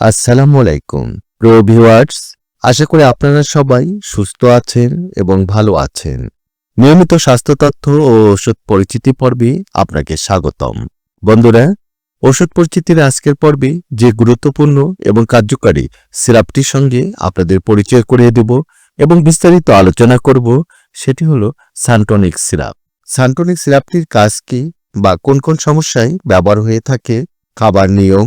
আসসালামু আলাইকুম। প্রিয় ভিউয়ার্স, আশা করি আপনারা সবাই সুস্থ আছেন এবং ভালো আছেন। নিয়মিত স্বাস্থ্য তথ্য ও ওষুধ পরিচিতি পর্বে আপনাকে স্বাগতম। বন্ধুরা, ওষুধ পরিচিতির আজকের পর্বে যে গুরুত্বপূর্ণ এবং কার্যকারী সিরাপটির সঙ্গে আপনাদের পরিচয় করিয়ে দেব এবং বিস্তারিত আলোচনা করব, সেটি হলো সান্টনিক সিরাপ। সান্টনিক সিরাপটির কাজ কি বা কোন কোন সমস্যায় ব্যবহার হয়ে থাকে, খাবার নিয়ম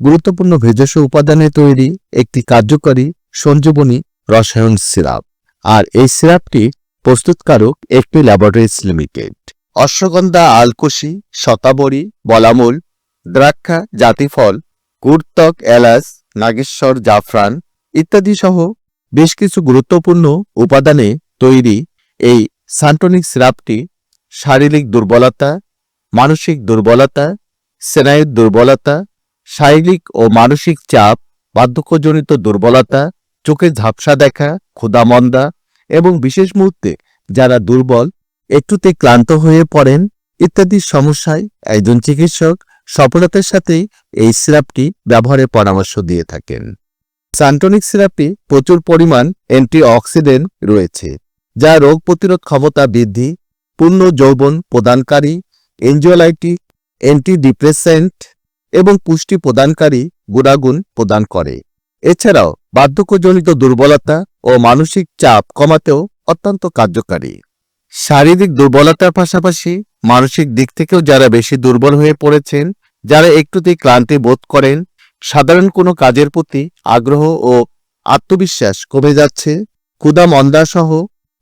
গুরুত্বপূর্ণ ভেষজ উপাদানে তৈরি একটি কার্যকরী সঞ্জীবনী রসায়ন সিরাপ। আর এই সিরাপটি প্রস্তুতকারক একটি ল্যাবরেটরিজ লিমিটেড। অশ্বগন্ধা আলকুশি শতাবরী, বলামূল, দ্রাক্ষা, জাতিফল কুর্তক এলাচ, নাগেশ্বর, জাফরান ইত্যাদি সহ বেশ কিছু গুরুত্বপূর্ণ উপাদানে তৈরি এই সান্টনিক সিরাপটি শারীরিক দুর্বলতা, মানসিক দুর্বলতা, স্নায়ুর দুর্বলতা শারীরিক ও মানসিক চাপ, বার্ধক্যজনিত দুর্বলতা, চোখে ঝাপসা দেখা, ক্ষুধামন্দা এবং বিশেষ মুহূর্তে যারা দুর্বল, একটুতে ক্লান্ত হয়ে পড়েন ইত্যাদি সমস্যায় একজন চিকিৎসক সফলতার সাথেই এই সিরাপটি ব্যবহারের পরামর্শ দিয়ে থাকেন। সান্টনিক সিরাপটি প্রচুর পরিমাণ অ্যান্টিঅক্সিডেন্ট রয়েছে, যা রোগ প্রতিরোধ ক্ষমতা বৃদ্ধি, পূর্ণ যৌবন প্রদানকারী, এনজিওলাইটিক, অ্যান্টিডিপ্রেসেন্ট এবং পুষ্টি প্রদানকারী গুণাগুণ প্রদান করে। এছাড়াও, বার্ধক্যজনিত দুর্বলতা ও মানসিক চাপ কমাতেও অত্যন্ত কার্যকারী। শারীরিক দুর্বলতার পাশাপাশি মানসিক দিক থেকেও যারা বেশি দুর্বল হয়ে পড়েছেন, যারা একটুতেই ক্লান্তি বোধ করেন, সাধারণ কোনো কাজের প্রতি আগ্রহ ও আত্মবিশ্বাস কমে যাচ্ছে ক্ষুদা মন্দা সহ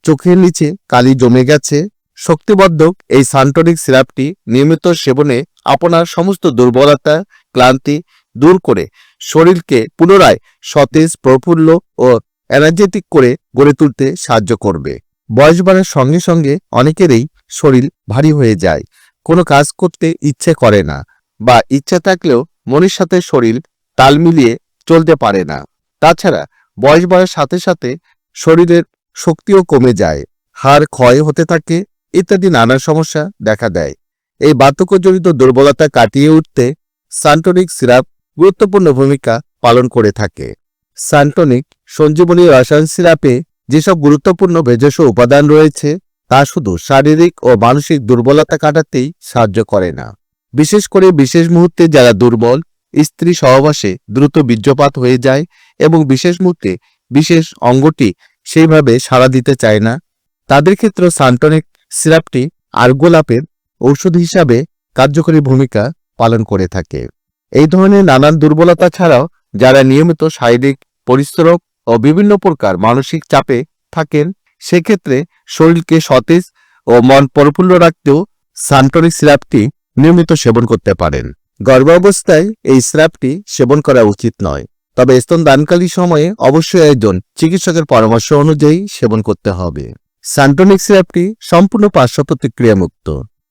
চোখের নিচে কালি জমে গেছে। শক্তিবর্ধক এই সান্টনিক সিরাপটি নিয়মিত সেবনে আপনার সমস্ত দুর্বলতা, ক্লান্তি দূর করে শরীরকে পুনরায় সতেজ, প্রফুল্ল ও এনার্জেটিক করে গড়ে তুলতে সাহায্য করবে। বয়স বাড়ার সঙ্গে সঙ্গে অনেকেরই শরীর ভারী হয়ে যায়। কোনো কাজ করতে ইচ্ছে করে না বা ইচ্ছা থাকলেও মনের সাথে শরীর তাল মিলিয়ে চলতে পারে না। তাছাড়া বয়স বাড়ার সাথে সাথে শরীরের শক্তিও কমে যায়। হাড় ক্ষয় হতে থাকে, ইত্যাদি নানা সমস্যা দেখা দেয়। এই বার্ধক্যজনিত দুর্বলতা কাটিয়ে উঠতে সান্টনিক সিরাপ গুরুত্বপূর্ণ ভূমিকা পালন করে থাকে। সান্টনিক সঞ্জীবনী রসায়ন সিরাপে যেসব গুরুত্বপূর্ণ ভেষজ উপাদান রয়েছে, তা শুধু শারীরিক ও মানসিক দুর্বলতা কাটাতেই সাহায্য করে না। বিশেষ করে বিশেষ মুহূর্তে যারা দুর্বল, স্ত্রী সহবাসে দ্রুত বীর্যপাত হয়ে যায় এবং বিশেষ মুহূর্তে বিশেষ অঙ্গটি সেইভাবে সাড়া দিতে চায় না, তাদের ক্ষেত্রে সান্টনিক সিরাপটি আর্গোলাপের ঔষধ হিসাবে কার্যকরী ভূমিকা পালন করে থাকে। এই ধরনের নানান দুর্বলতা ছাড়াও যারা নিয়মিত শারীরিক পরিশ্রম ও বিভিন্ন প্রকার মানসিক চাপে থাকেন, সেক্ষেত্রে শরীরকে সতেজ ও মন প্রফুল্ল রাখতেও সান্টনিক সিরাপটি নিয়মিত সেবন করতে পারেন। গর্ভাবস্থায় এই সিরাপটি সেবন করা উচিত নয়, তবে স্তন দানকালী সময়ে অবশ্যই একজন চিকিৎসকের পরামর্শ অনুযায়ী সেবন করতে হবে। সান্টনিক সিরাপটি সম্পূর্ণ পার্শ্ব প্রতিক্রিয়া মুক্ত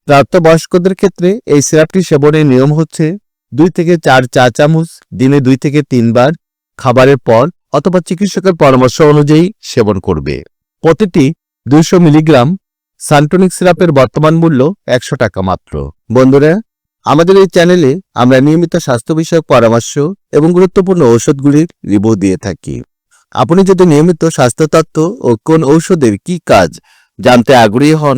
প্রাপ্তবয়স্কদের ক্ষেত্রে এই সিরাপটি সেবনের নিয়ম হচ্ছে দুই থেকে চার চা চামচ, দিনে দুই থেকে তিনবার খাবারের পর অথবা চিকিৎসকের পরামর্শ অনুযায়ী সেবন করবে। প্রতিটি দুইশো মিলিগ্রাম সান্টনিক সিরাপের বর্তমান মূল্য একশো টাকা মাত্র। বন্ধুরা, আমাদের এই চ্যানেলে আমরা নিয়মিত স্বাস্থ্য বিষয়ক পরামর্শ এবং গুরুত্বপূর্ণ ঔষধগুলির রিভিউ দিয়ে থাকি। আপনি যদি নিয়মিত স্বাস্থ্য তত্ত্ব ও কোন ঔষধের কি কাজ জানতে আগ্রহী হন